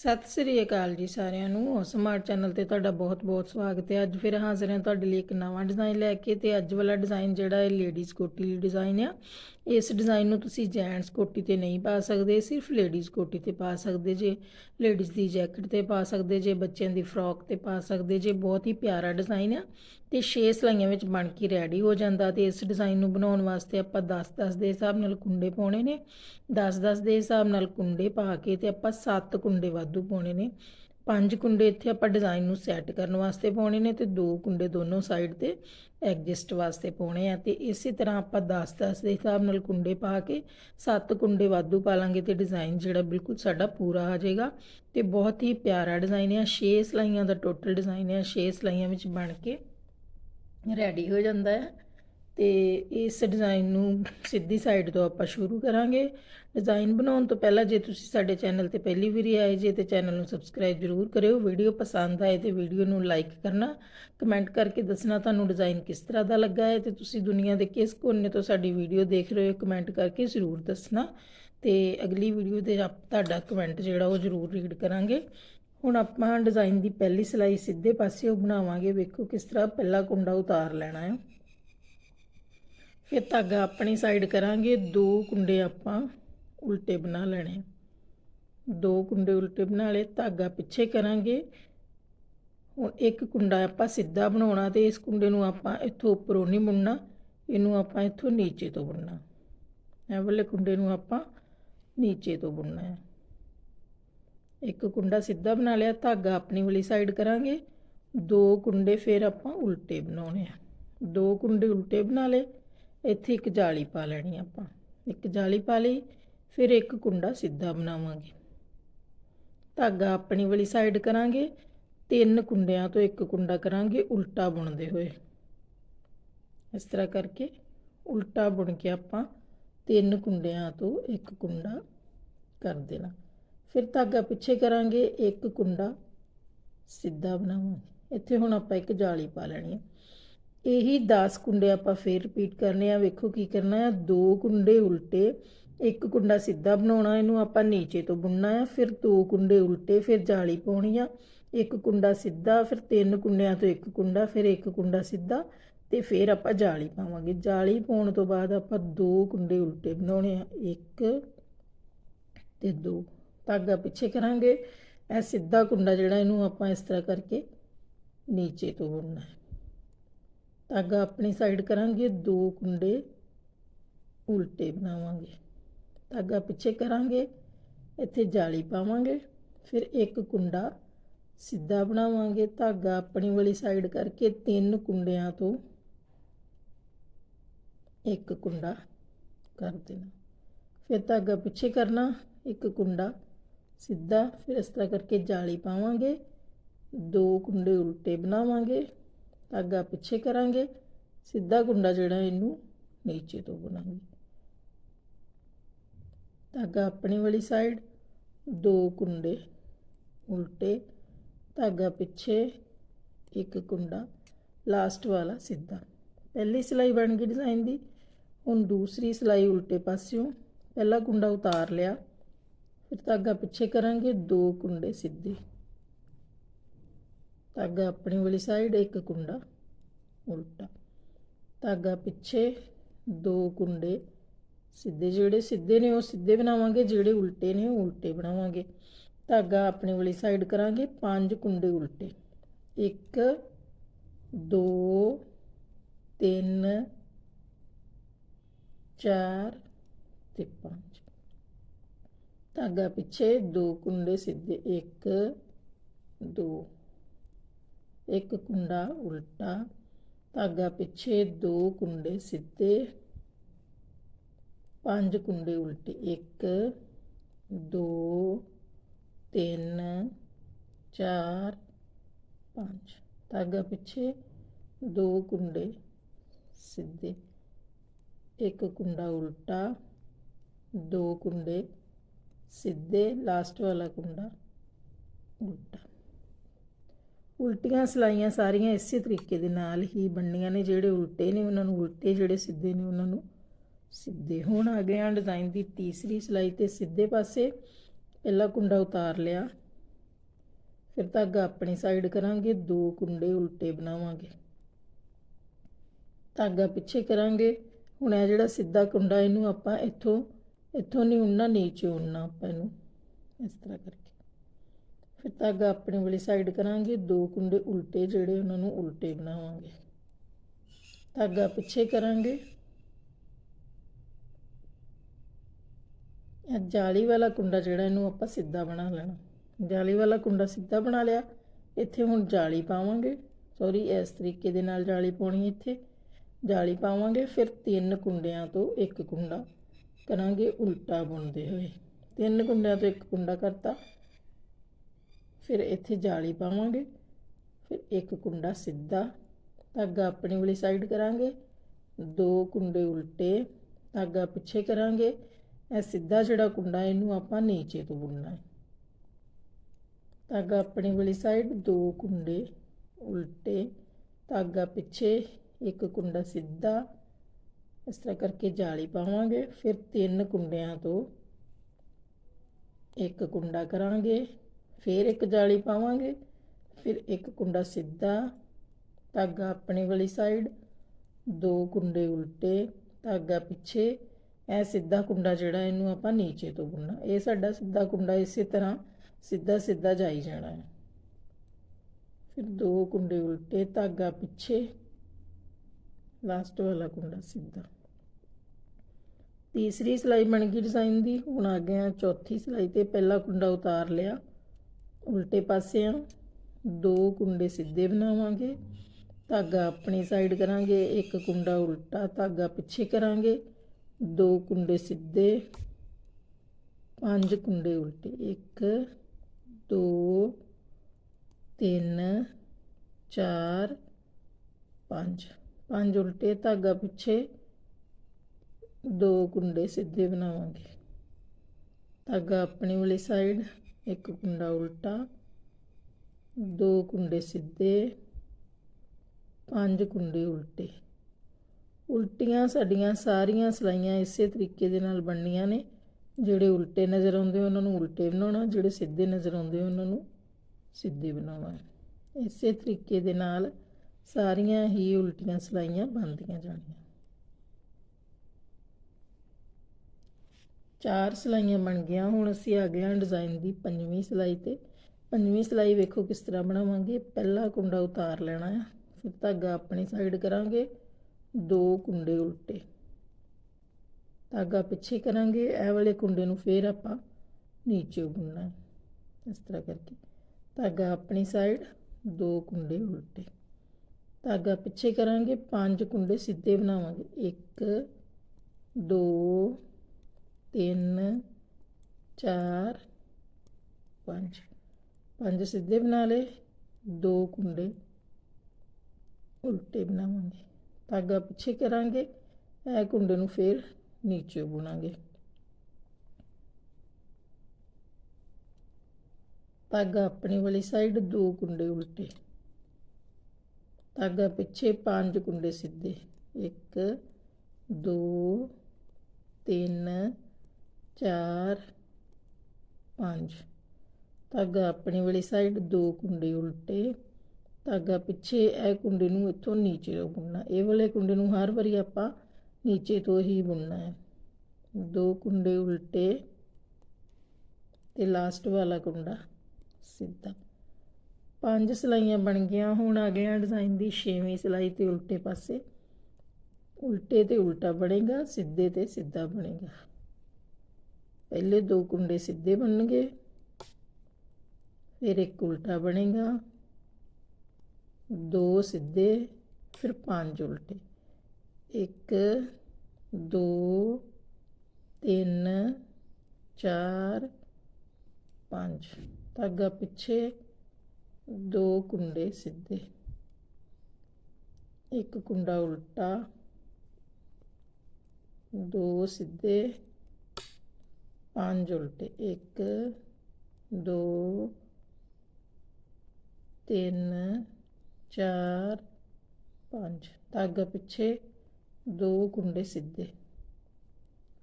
ਸਤਿ ਸ੍ਰੀ ਅਕਾਲ ਜੀ ਸਾਰਿਆਂ ਨੂੰ। ਸਮਾਰਟ ਚੈਨਲ ਤੇ ਤੁਹਾਡਾ ਬਹੁਤ-ਬਹੁਤ ਸਵਾਗਤ ਹੈ। ਅੱਜ ਫਿਰ ਹਾਜ਼ਰ ਹਾਂ ਤੁਹਾਡੇ ਲਈ ਇੱਕ ਨਵਾਂ ਡਿਜ਼ਾਈਨ ਲੈ ਕੇ ਤੇ ਅੱਜ ਵਾਲਾ ਡਿਜ਼ਾਈਨ ਜਿਹੜਾ ਹੈ ਲੇਡੀਜ਼ ਕੋਟੀ ਲਈ ਡਿਜ਼ਾਈਨ ਆ। ਇਸ ਡਿਜ਼ਾਈਨ ਨੂੰ ਤੁਸੀਂ ਜੈਂਟਸ ਕੋਟੀ ਤੇ ਨਹੀਂ ਪਾ ਸਕਦੇ, ਸਿਰਫ ਲੇਡੀਜ਼ ਕੋਟੀ ਤੇ ਪਾ ਸਕਦੇ ਜੇ। ਲੇਡੀਜ਼ ਦੀ ਜੈਕਟ ਤੇ ਪਾ ਸਕਦੇ ਜੇ, ਬੱਚਿਆਂ ਦੀ ਫਰੋਕ ਤੇ ਪਾ ਸਕਦੇ ਜੇ। ਬਹੁਤ ਹੀ ਪਿਆਰਾ ਡਿਜ਼ਾਈਨ ਆ ਤੇ 6 ਸਲਾਈਆਂ ਵਿੱਚ ਬਣ ਕੇ ਰੈਡੀ ਹੋ ਜਾਂਦਾ ਤੇ ਇਸ ਡਿਜ਼ਾਈਨ ਨੂੰ ਬਣਾਉਣ ਵਾਸਤੇ ਆਪਾਂ 10-10 ਦੇ ਹਿਸਾਬ ਨਾਲ ਕੁੰਡੇ ਪਾਉਣੇ ਨੇ। 10-10 ਦੇ ਹਿਸਾਬ ਨਾਲ ਕੁੰਡੇ ਪਾ ਕੇ ਤੇ ਆਪਾਂ 7 ਕੁੰਡੇ ਵੱਧ ਵਾਧੂ ਪਾਉਣੇ ਨੇ। ਪੰਜ ਕੁੰਡੇ ਇੱਥੇ ਆਪਾਂ ਡਿਜ਼ਾਈਨ ਨੂੰ ਸੈੱਟ ਕਰਨ ਵਾਸਤੇ ਪਾਉਣੇ ਨੇ ਤੇ ਦੋ ਕੁੰਡੇ ਦੋਨੋਂ ਸਾਈਡ ਤੇ ਐਡਜਸਟ ਵਾਸਤੇ ਪਾਉਣੇ ਆ ਤੇ ਇਸੇ ਤਰ੍ਹਾਂ ਆਪਾਂ 10-10 ਦੇ ਹਿਸਾਬ ਨਾਲ ਕੁੰਡੇ ਪਾ ਕੇ ਸੱਤ ਕੁੰਡੇ ਵਾਧੂ ਪਾ ਲਾਂਗੇ ਤੇ ਡਿਜ਼ਾਈਨ ਜਿਹੜਾ ਬਿਲਕੁਲ ਸਾਡਾ ਪੂਰਾ ਆ ਜਾਏਗਾ। ਤੇ ਬਹੁਤ ਹੀ ਪਿਆਰਾ ਡਿਜ਼ਾਈਨ ਆ 6 ਸਲਾਈਆਂ ਦਾ ਟੋਟਲ ਡਿਜ਼ਾਈਨ ਆ 6 ਸਲਾਈਆਂ ਵਿੱਚ ਬਣ ਕੇ ਰੈਡੀ ਹੋ ਜਾਂਦਾ ਹੈ ਤੇ ਇਸ ਡਿਜ਼ਾਈਨ ਨੂੰ ਸਿੱਧੀ ਸਾਈਡ ਤੋਂ ਆਪਾਂ ਸ਼ੁਰੂ ਕਰਾਂਗੇ। ਡਿਜ਼ਾਈਨ ਬਣਾਉਣ ਤੋਂ ਪਹਿਲਾਂ ਜੇ ਤੁਸੀਂ ਸਾਡੇ ਚੈਨਲ ਤੇ ਪਹਿਲੀ ਵਾਰੀ ਆਏ, ਜੇ ਤੇ ਚੈਨਲ ਨੂੰ ਸਬਸਕ੍ਰਾਈਬ ਜ਼ਰੂਰ ਕਰਿਓ। ਵੀਡੀਓ ਪਸੰਦ ਆਏ ਤੇ ਵੀਡੀਓ ਨੂੰ ਲਾਈਕ ਕਰਨਾ। ਕਮੈਂਟ ਕਰਕੇ ਦੱਸਣਾ ਤੁਹਾਨੂੰ ਡਿਜ਼ਾਈਨ ਕਿਸ ਤਰ੍ਹਾਂ ਦਾ ਲੱਗਾ ਹੈ ਤੇ ਤੁਸੀਂ ਦੁਨੀਆ ਦੇ ਕਿਸ ਕੋਨੇ ਤੋਂ ਸਾਡੀ ਵੀਡੀਓ ਦੇਖ ਰਹੇ ਹੋ ਕਮੈਂਟ ਕਰਕੇ ਜ਼ਰੂਰ ਦੱਸਣਾ। ਤੇ ਅਗਲੀ ਵੀਡੀਓ 'ਤੇ ਆਪ ਤੁਹਾਡਾ ਕਮੈਂਟ ਜਿਹੜਾ ਉਹ ਜ਼ਰੂਰ ਰੀਡ ਕਰਾਂਗੇ। ਹੁਣ ਆਪਾਂ ਡਿਜ਼ਾਈਨ ਦੀ ਪਹਿਲੀ ਸਿਲਾਈ ਸਿੱਧੇ ਪਾਸਿਓਂ ਬਣਾਵਾਂਗੇ। ਵੇਖੋ ਕਿਸ ਤਰ੍ਹਾਂ ਪਹਿਲਾ ਕੁੰਡਾ ਉਤਾਰ ਲੈਣਾ ਹੈ। ਫਿਰ ਧਾਗਾ ਆਪਣੀ ਸਾਈਡ ਕਰਾਂਗੇ, ਦੋ ਕੁੰਡੇ ਆਪਾਂ ਉਲਟੇ ਬਣਾ ਲੈਣੇ। ਦੋ ਕੁੰਡੇ ਉਲਟੇ ਬਣਾ ਲਏ, ਧਾਗਾ ਪਿੱਛੇ ਕਰਾਂਗੇ। ਹੁਣ ਇੱਕ ਕੁੰਡਾ ਆਪਾਂ ਸਿੱਧਾ ਬਣਾਉਣਾ ਤੇ ਇਸ ਕੁੰਡੇ ਨੂੰ ਆਪਾਂ ਇੱਥੋਂ ਉੱਪਰੋਂ ਨਹੀਂ ਬੁਣਨਾ, ਇਹਨੂੰ ਆਪਾਂ ਇੱਥੋਂ ਨੀਚੇ ਤੋਂ ਬੁਣਨਾ। ਇਹ ਵਾਲੇ ਕੁੰਡੇ ਨੂੰ ਆਪਾਂ ਨੀਚੇ ਤੋਂ ਬੁਣਨਾ ਹੈ। ਇੱਕ ਕੁੰਡਾ ਸਿੱਧਾ ਬਣਾ ਲਿਆ, ਧਾਗਾ ਆਪਣੀ ਵਾਲੀ ਸਾਈਡ ਕਰਾਂਗੇ। ਦੋ ਕੁੰਡੇ ਫਿਰ ਆਪਾਂ ਉਲਟੇ ਬਣਾਉਣੇ ਆ। ਦੋ ਕੁੰਡੇ ਉਲਟੇ ਬਣਾ ਲਏ ਇੱਥੇ ਇੱਕ ਜਾਲੀ ਪਾ ਲੈਣੀ ਆਪਾਂ। ਇੱਕ ਜਾਲੀ ਪਾ ਲਈ, ਫਿਰ ਇੱਕ ਕੁੰਡਾ ਸਿੱਧਾ ਬਣਾਵਾਂਗੇ। ਧਾਗਾ ਆਪਣੀ ਵਾਲੀ ਸਾਈਡ ਕਰਾਂਗੇ, ਤਿੰਨ ਕੁੰਡਿਆਂ ਤੋਂ ਇੱਕ ਕੁੰਡਾ ਕਰਾਂਗੇ, ਉਲਟਾ ਬੁਣਦੇ ਹੋਏ। ਇਸ ਤਰ੍ਹਾਂ ਕਰਕੇ ਉਲਟਾ ਬੁਣ ਕੇ ਆਪਾਂ ਤਿੰਨ ਕੁੰਡਿਆਂ ਤੋਂ ਇੱਕ ਕੁੰਡਾ ਕਰ ਦੇਣਾ। ਫਿਰ ਧਾਗਾ ਪਿੱਛੇ ਕਰਾਂਗੇ, ਇੱਕ ਕੁੰਡਾ ਸਿੱਧਾ ਬਣਾਵਾਂਗੇ। ਇੱਥੇ ਹੁਣ ਆਪਾਂ ਇੱਕ ਜਾਲੀ ਪਾ ਲੈਣੀ ਹੈ ਇਹੀ 10 ਕੁੰਡੇ ਆਪਾਂ ਫੇਰ ਰਿਪੀਟ ਕਰਨੇ ਆ। ਵੇਖੋ ਕੀ ਕਰਨਾ ਹੈ ਦੋ ਕੁੰਡੇ ਉਲਟੇ, ਇੱਕ ਕੁੰਡਾ ਸਿੱਧਾ ਬਣਾਉਣਾ, ਇਹਨੂੰ ਆਪਾਂ ਨੀਚੇ ਤੋਂ ਬੁਣਨਾ ਆ। ਫਿਰ ਦੋ ਕੁੰਡੇ ਉਲਟੇ, ਫਿਰ ਜਾਲੀ ਪਾਉਣੀ ਆ। ਇੱਕ ਕੁੰਡਾ ਸਿੱਧਾ, ਫਿਰ ਤਿੰਨ ਕੁੰਡਿਆਂ ਤੋਂ ਇੱਕ ਕੁੰਡਾ, ਫਿਰ ਇੱਕ ਕੁੰਡਾ ਸਿੱਧਾ ਤੇ ਫਿਰ ਆਪਾਂ ਜਾਲੀ ਪਾਵਾਂਗੇ। ਜਾਲੀ ਪਾਉਣ ਤੋਂ ਬਾਅਦ ਆਪਾਂ ਦੋ ਕੁੰਡੇ ਉਲਟੇ ਬਣਾਉਣੇ ਆ। ਇੱਕ ਤੇ ਦੋ। ਧਾਗਾ ਪਿੱਛੇ ਕਰਾਂਗੇ। ਇਹ ਸਿੱਧਾ ਕੁੰਡਾ ਜਿਹੜਾ ਇਹਨੂੰ ਆਪਾਂ ਇਸ ਤਰ੍ਹਾਂ ਕਰਕੇ ਨੀਚੇ ਤੋਂ ਬੁਣਨਾ ਹੈ। ਧਾਗਾ ਆਪਣੀ ਸਾਈਡ ਕਰਾਂਗੇ, ਦੋ ਕੁੰਡੇ ਉਲਟੇ ਬਣਾਵਾਂਗੇ। ਧਾਗਾ ਪਿੱਛੇ ਕਰਾਂਗੇ, ਇੱਥੇ ਜਾਲੀ ਪਾਵਾਂਗੇ, ਫਿਰ ਇੱਕ ਕੁੰਡਾ ਸਿੱਧਾ ਬਣਾਵਾਂਗੇ। ਧਾਗਾ ਆਪਣੀ ਵਾਲੀ ਸਾਈਡ ਕਰਕੇ ਤਿੰਨ ਕੁੰਡਿਆਂ ਤੋਂ ਇੱਕ ਕੁੰਡਾ ਕਰ ਦੇਣਾ। ਫਿਰ ਧਾਗਾ ਪਿੱਛੇ ਕਰਨਾ, ਇੱਕ ਕੁੰਡਾ ਸਿੱਧਾ, ਫਿਰ ਇਸ ਤਰ੍ਹਾਂ ਕਰਕੇ ਜਾਲੀ ਪਾਵਾਂਗੇ, ਦੋ ਕੁੰਡੇ ਉਲਟੇ ਬਣਾਵਾਂਗੇ। ਧਾਗਾ ਪਿੱਛੇ ਕਰਾਂਗੇ, ਸਿੱਧਾ ਕੁੰਡਾ ਜਿਹੜਾ ਇਹਨੂੰ ਨੀਚੇ ਤੋਂ ਬਣਾਵਾਂਗੇ ਧਾਗਾ ਆਪਣੀ ਵਾਲੀ ਸਾਈਡ ਦੋ ਕੁੰਡੇ ਉਲਟੇ, ਧਾਗਾ ਪਿੱਛੇ ਇੱਕ ਕੁੰਡਾ ਲਾਸਟ ਵਾਲਾ ਸਿੱਧਾ। ਪਹਿਲੀ ਸਿਲਾਈ ਬਣ ਗਈ ਡਿਜ਼ਾਈਨ ਦੀ, ਹੁਣ ਦੂਸਰੀ ਸਿਲਾਈ ਉਲਟੇ ਪਾਸਿਓਂ। ਪਹਿਲਾ ਕੁੰਡਾ ਉਤਾਰ ਲਿਆ, ਫਿਰ ਧਾਗਾ ਪਿੱਛੇ ਕਰਾਂਗੇ, ਦੋ ਕੁੰਡੇ ਸਿੱਧੇ। ਧਾਗਾ ਆਪਣੀ ਵਾਲੀ ਸਾਈਡ ਇੱਕ ਕੁੰਡਾ ਉਲਟਾ। ਧਾਗਾ ਪਿੱਛੇ ਦੋ ਕੁੰਡੇ, ਸਿੱਧੇ ਜਿਹੜੇ ਸਿੱਧੇ ਨੇ ਉਹ ਸਿੱਧੇ ਬਣਾਵਾਂਗੇ, ਜਿਹੜੇ ਉਲਟੇ ਨੇ ਉਹ ਉਲਟੇ ਬਣਾਵਾਂਗੇ। ਧਾਗਾ ਆਪਣੀ ਵਾਲੀ ਸਾਈਡ ਕਰਾਂਗੇ, ਪੰਜ ਕੁੰਡੇ ਉਲਟੇ। 1 2 3 4 ਤੇ 5 ਧਾਗਾ ਪਿੱਛੇ ਦੋ ਕੁੰਡੇ ਸਿੱਧੇ। 1 2 ਇੱਕ ਕੁੰਡਾ ਉਲਟਾ, ਧਾਗਾ ਪਿੱਛੇ ਦੋ ਕੁੰਡੇ ਸਿੱਧੇ, ਪੰਜ ਕੁੰਡੇ ਉਲਟੇ 1 2 3 4 5 ਧਾਗਾ ਪਿੱਛੇ ਦੋ ਕੁੰਡੇ ਸਿੱਧੇ, ਇੱਕ ਕੁੰਡਾ ਉਲਟਾ, ਦੋ ਕੁੰਡੇ ਸਿੱਧੇ, ਲਾਸਟ ਵਾਲਾ ਕੁੰਡਾ ਉਲਟਾ। ਉਲਟੀਆਂ ਸਲਾਈਆਂ ਸਾਰੀਆਂ ਇਸੇ ਤਰੀਕੇ ਦੇ ਨਾਲ ਹੀ ਬਣਨੀਆਂ ਨੇ, ਜਿਹੜੇ ਉਲਟੇ ਨੇ ਉਹਨਾਂ ਨੂੰ ਉਲਟੇ, ਜਿਹੜੇ ਸਿੱਧੇ ਨੇ ਉਹਨਾਂ ਨੂੰ ਸਿੱਧੇ। ਹੁਣ ਆ ਗਏ ਆ ਡਿਜ਼ਾਈਨ ਦੀ ਤੀਸਰੀ ਸਲਾਈ ਤੇ ਸਿੱਧੇ ਪਾਸੇ। ਪਹਿਲਾ ਕੁੰਡਾ ਉਤਾਰ ਲਿਆ। ਫਿਰ ਧਾਗਾ ਆਪਣੀ ਸਾਈਡ ਕਰਾਂਗੇ, ਦੋ ਕੁੰਡੇ ਉਲਟੇ ਬਣਾਵਾਂਗੇ। ਧਾਗਾ ਪਿੱਛੇ ਕਰਾਂਗੇ। ਹੁਣ ਇਹ ਜਿਹੜਾ ਸਿੱਧਾ ਕੁੰਡਾ, ਇਹਨੂੰ ਆਪਾਂ ਇੱਥੋਂ ਇੱਥੋਂ ਨਹੀਂ ਉਣਨਾ, ਨੀਚੇ ਉਣਨਾ ਆਪਾਂ ਇਹਨੂੰ। ਇਸ ਤਰ੍ਹਾਂ ਕਰਕੇ। ਫਿਰ ਧਾਗਾ ਆਪਣੇ ਵਾਲੀ ਸਾਈਡ ਕਰਾਂਗੇ, ਦੋ ਕੁੰਡੇ ਉਲਟੇ ਜਿਹੜੇ ਉਹਨਾਂ ਨੂੰ ਉਲਟੇ ਬਣਾਵਾਂਗੇ। ਧਾਗਾ ਪਿੱਛੇ ਕਰਾਂਗੇ। ਇਹ ਜਾਲੀ ਵਾਲਾ ਕੁੰਡਾ ਜਿਹੜਾ ਇਹਨੂੰ ਆਪਾਂ ਸਿੱਧਾ ਬਣਾ ਲੈਣਾ। ਜਾਲੀ ਵਾਲਾ ਕੁੰਡਾ ਸਿੱਧਾ ਬਣਾ ਲਿਆ। ਇੱਥੇ ਹੁਣ ਜਾਲੀ ਪਾਵਾਂਗੇ। ਸੌਰੀ ਇਸ ਤਰੀਕੇ ਦੇ ਨਾਲ ਜਾਲੀ ਪਾਉਣੀ ਇੱਥੇ। ਜਾਲੀ ਪਾਵਾਂਗੇ, ਫਿਰ ਤਿੰਨ ਕੁੰਡਿਆਂ ਤੋਂ ਇੱਕ ਕੁੰਡਾ ਕਰਾਂਗੇ ਉਲਟਾ ਬੁਣਦੇ ਹੋਏ। ਤਿੰਨ ਕੁੰਡਿਆਂ ਤੋਂ ਇੱਕ ਕੁੰਡਾ ਕਰਤਾ। ਫਿਰ ਇੱਥੇ ਜਾਲੀ ਪਾਵਾਂਗੇ। ਫਿਰ ਇੱਕ ਕੁੰਡਾ ਸਿੱਧਾ ਧਾਗਾ ਆਪਣੀ ਵਾਲੀ ਸਾਈਡ ਕਰਾਂਗੇ। ਦੋ ਕੁੰਡੇ ਉਲਟੇ ਧਾਗਾ ਪਿੱਛੇ ਕਰਾਂਗੇ। ਇਹ ਸਿੱਧਾ ਜਿਹੜਾ ਕੁੰਡਾ ਇਹਨੂੰ ਆਪਾਂ ਨੀਚੇ ਤੋਂ ਬੁਣਨਾ ਹੈ। ਧਾਗਾ ਆਪਣੀ ਵਾਲੀ ਸਾਈਡ ਦੋ ਕੁੰਡੇ ਉਲਟੇ ਧਾਗਾ ਪਿੱਛੇ, ਇੱਕ ਕੁੰਡਾ ਸਿੱਧਾ ਇਸ ਤਰ੍ਹਾਂ ਕਰਕੇ ਜਾਲੀ ਪਾਵਾਂਗੇ। ਫਿਰ ਤਿੰਨ ਕੁੰਡਿਆਂ ਤੋਂ ਇੱਕ ਕੁੰਡਾ ਕਰਾਂਗੇ। ਫਿਰ ਇੱਕ ਜਾਲੀ ਪਾਵਾਂਗੇ, ਫਿਰ ਇੱਕ ਕੁੰਡਾ ਸਿੱਧਾ, ਧਾਗਾ ਆਪਣੇ ਵਾਲੀ ਸਾਈਡ ਦੋ ਕੁੰਡੇ ਉਲਟੇ, ਧਾਗਾ ਪਿੱਛੇ ਇਹ ਸਿੱਧਾ ਕੁੰਡਾ ਜਿਹੜਾ ਇਹਨੂੰ ਆਪਾਂ ਨੀਚੇ ਤੋਂ ਬੁਣਨਾ। ਇਹ ਸਾਡਾ ਸਿੱਧਾ ਕੁੰਡਾ ਇਸੇ ਤਰ੍ਹਾਂ ਸਿੱਧਾ ਸਿੱਧਾ ਜਾਈ ਜਾਣਾ ਹੈ। ਫਿਰ ਦੋ ਕੁੰਡੇ ਉਲਟੇ, ਧਾਗਾ ਪਿੱਛੇ ਲਾਸਟ ਵਾਲਾ ਕੁੰਡਾ ਸਿੱਧਾ। ਤੀਸਰੀ ਸਿਲਾਈ ਬਣ ਗਈ ਡਿਜ਼ਾਈਨ ਦੀ। ਹੁਣ ਆ ਗਏ ਆ ਚੌਥੀ ਸਿਲਾਈ ਤੇ ਪਹਿਲਾ ਕੁੰਡਾ ਉਤਾਰ ਲਿਆ। ਉਲਟੇ ਪਾਸੇ ਆ ਦੋ ਕੁੰਡੇ ਸਿੱਧੇ ਬਣਾਵਾਂਗੇ, ਧਾਗਾ ਆਪਣੀ ਸਾਈਡ ਕਰਾਂਗੇ, ਇੱਕ ਕੁੰਡਾ ਉਲਟਾ ਧਾਗਾ ਪਿੱਛੇ ਕਰਾਂਗੇ, ਦੋ ਕੁੰਡੇ ਸਿੱਧੇ, ਪੰਜ ਕੁੰਡੇ ਉਲਟੇ 1 2 3 4 5 ਪੰਜ ਉਲਟੇ ਧਾਗਾ ਪਿੱਛੇ ਦੋ ਕੁੰਡੇ ਸਿੱਧੇ ਬਣਾਵਾਂਗੇ। ਧਾਗਾ ਆਪਣੀ ਵਾਲੀ ਸਾਈਡ ਇੱਕ ਕੁੰਡਾ ਉਲਟਾ, ਦੋ ਕੁੰਡੇ ਸਿੱਧੇ, ਪੰਜ ਕੁੰਡੇ ਉਲਟੇ। ਉਲਟੀਆਂ ਸਾਡੀਆਂ ਸਾਰੀਆਂ ਸਲਾਈਆਂ ਇਸੇ ਤਰੀਕੇ ਦੇ ਨਾਲ ਬਣਨੀਆਂ ਨੇ। ਜਿਹੜੇ ਉਲਟੇ ਨਜ਼ਰ ਆਉਂਦੇ ਉਹਨਾਂ ਨੂੰ ਉਲਟੇ ਬਣਾਉਣਾ, ਜਿਹੜੇ ਸਿੱਧੇ ਨਜ਼ਰ ਆਉਂਦੇ ਉਹਨਾਂ ਨੂੰ ਸਿੱਧੇ ਬਣਾਉਣਾ। ਇਸੇ ਤਰੀਕੇ ਦੇ ਨਾਲ ਸਾਰੀਆਂ ਹੀ ਉਲਟੀਆਂ ਸਲਾਈਆਂ ਬਣਦੀਆਂ ਜਾਣੀਆਂ। ਚਾਰ ਸਲਾਈਆਂ ਬਣ ਗਈਆਂ। ਹੁਣ ਅਸੀਂ ਆ ਗਏ ਹਾਂ ਡਿਜ਼ਾਈਨ ਦੀ ਪੰਜਵੀਂ ਸਲਾਈ ਤੇ। ਪੰਜਵੀਂ ਸਲਾਈ ਵੇਖੋ ਕਿਸ ਤਰ੍ਹਾਂ ਬਣਾਵਾਂਗੇ। ਪਹਿਲਾ ਕੁੰਡਾ ਉਤਾਰ ਲੈਣਾ ਹੈ ਫਿਰ ਧਾਗਾ ਆਪਣੀ ਸਾਈਡ ਕਰਾਂਗੇ। ਦੋ ਕੁੰਡੇ ਉਲਟੇ। ਧਾਗਾ ਪਿੱਛੇ ਕਰਾਂਗੇ। ਇਹ ਵਾਲੇ ਕੁੰਡੇ ਨੂੰ ਫੇਰ ਆਪਾਂ ਨੀਚੇ ਬੁਣਨਾ ਇਸ ਤਰ੍ਹਾਂ ਕਰਕੇ। ਧਾਗਾ ਆਪਣੀ ਸਾਈਡ ਦੋ ਕੁੰਡੇ ਉਲਟੇ। ਧਾਗਾ ਪਿੱਛੇ ਕਰਾਂਗੇ। ਪੰਜ ਕੁੰਡੇ ਸਿੱਧੇ ਬਣਾਵਾਂਗੇ। 1 2 3 4 5 ਪੰਜ ਸਿੱਧੇ ਬਣਾ ਲਏ, ਦੋ ਕੁੰਡੇ ਉਲਟੇ ਬਣਾਵਾਂਗੇ। ਧਾਗਾ ਪਿੱਛੇ ਕਰਾਂਗੇ, ਇਹ ਕੁੰਡੇ ਨੂੰ ਫੇਰ ਨੀਚੇ ਬੁਣਾਂਗੇ। ਧਾਗਾ ਆਪਣੀ ਵਾਲੀ ਸਾਈਡ ਦੋ ਕੁੰਡੇ ਉਲਟੇ। ਧਾਗਾ ਪਿੱਛੇ ਪੰਜ ਕੁੰਡੇ ਸਿੱਧੇ। 1 2 3 4 5 ਧਾਗਾ ਆਪਣੀ ਵਾਲੀ ਸਾਈਡ ਦੋ ਕੁੰਡੇ ਉਲਟੇ। ਧਾਗਾ ਪਿੱਛੇ ਇਹ ਕੁੰਡੇ ਨੂੰ ਇੱਥੋਂ ਨੀਚੇ ਤੋਂ ਬੁਣਨਾ। ਇਹ ਵਾਲੇ ਕੁੰਡੇ ਨੂੰ ਹਰ ਵਾਰੀ ਆਪਾਂ ਨੀਚੇ ਤੋਂ ਹੀ ਬੁਣਨਾ ਹੈ। ਦੋ ਕੁੰਡੇ ਉਲਟੇ ਤੇ ਲਾਸਟ ਵਾਲਾ ਕੁੰਡਾ ਸਿੱਧਾ। ਪੰਜ ਸਲਾਈਆਂ ਬਣ ਗਈਆਂ। ਹੁਣ ਆ ਗਿਆ ਡਿਜ਼ਾਈਨ ਦੀ ਛੇਵੀਂ ਸਲਾਈ ਤੇ ਉਲਟੇ ਪਾਸੇ। ਉਲਟੇ ਤੇ ਉਲਟਾ ਬਣੇਗਾ, ਸਿੱਧੇ ਤੇ ਸਿੱਧਾ ਬਣੇਗਾ। ਪਹਿਲੇ ਦੋ ਕੁੰਡੇ ਸਿੱਧੇ ਬਣਨਗੇ, ਫਿਰ ਇੱਕ ਉਲਟਾ ਬਣੇਗਾ, ਦੋ ਸਿੱਧੇ, ਫਿਰ ਪੰਜ ਉਲਟੇ। 1 2 3 4 5 ਧਾਗਾ ਪਿੱਛੇ ਦੋ ਕੁੰਡੇ ਸਿੱਧੇ। ਇੱਕ ਕੁੰਡਾ ਉਲਟਾ, ਦੋ ਸਿੱਧੇ ਪੰਜ ਉਲਟੇ 1 2 3 4 5 ਧਾਗਾ ਪਿੱਛੇ ਦੋ ਕੁੰਡੇ ਸਿੱਧੇ।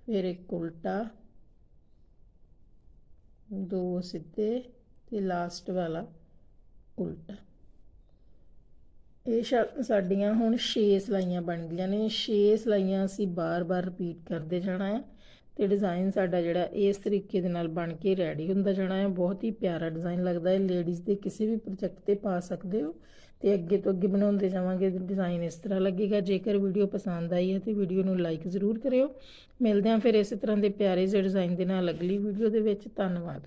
ਫਿਰ ਇੱਕ ਉਲਟਾ, ਦੋ ਸਿੱਧੇ ਤੇ ਲਾਸਟ ਵਾਲਾ ਉਲਟਾ। ਇਹ ਸ਼ਾ- ਸਾਡੀਆਂ ਹੁਣ 6 ਸਲਾਈਆਂ ਬਣ ਗਈਆਂ ਨੇ। 6 ਸਲਾਈਆਂ ਅਸੀਂ ਬਾਰ-ਬਾਰ ਰਿਪੀਟ ਕਰਦੇ ਜਾਣਾ ਹੈ। ਤੇ ਡਿਜ਼ਾਈਨ ਸਾਡਾ ਜਿਹੜਾ ਇਸ ਤਰੀਕੇ ਦੇ ਨਾਲ ਬਣ ਕੇ ਰੈਡੀ ਹੁੰਦਾ ਜਾਣਾ ਹੈ। ਬਹੁਤ ਹੀ ਪਿਆਰਾ ਡਿਜ਼ਾਈਨ ਲੱਗਦਾ ਹੈ। ਲੇਡੀਜ਼ ਦੇ ਕਿਸੇ ਵੀ ਪ੍ਰੋਜੈਕਟ ਤੇ ਪਾ ਸਕਦੇ ਹੋ ਤੇ ਅੱਗੇ ਤੋਂ ਅੱਗੇ ਬਣਾਉਂਦੇ ਜਾਵਾਂਗੇ। ਡਿਜ਼ਾਈਨ ਇਸ ਤਰ੍ਹਾਂ ਲੱਗੇਗਾ। ਜੇਕਰ ਵੀਡੀਓ ਪਸੰਦ ਆਈ ਹੈ ਤੇ ਵੀਡੀਓ ਨੂੰ ਲਾਈਕ ਜ਼ਰੂਰ ਕਰਿਓ। ਮਿਲਦੇ ਹਾਂ ਫਿਰ ਇਸੇ ਤਰ੍ਹਾਂ ਦੇ ਪਿਆਰੇ ਜਿਹੇ ਡਿਜ਼ਾਈਨ ਦੇ ਨਾਲ ਅਗਲੀ ਵੀਡੀਓ ਦੇ ਵਿੱਚ। ਧੰਨਵਾਦ।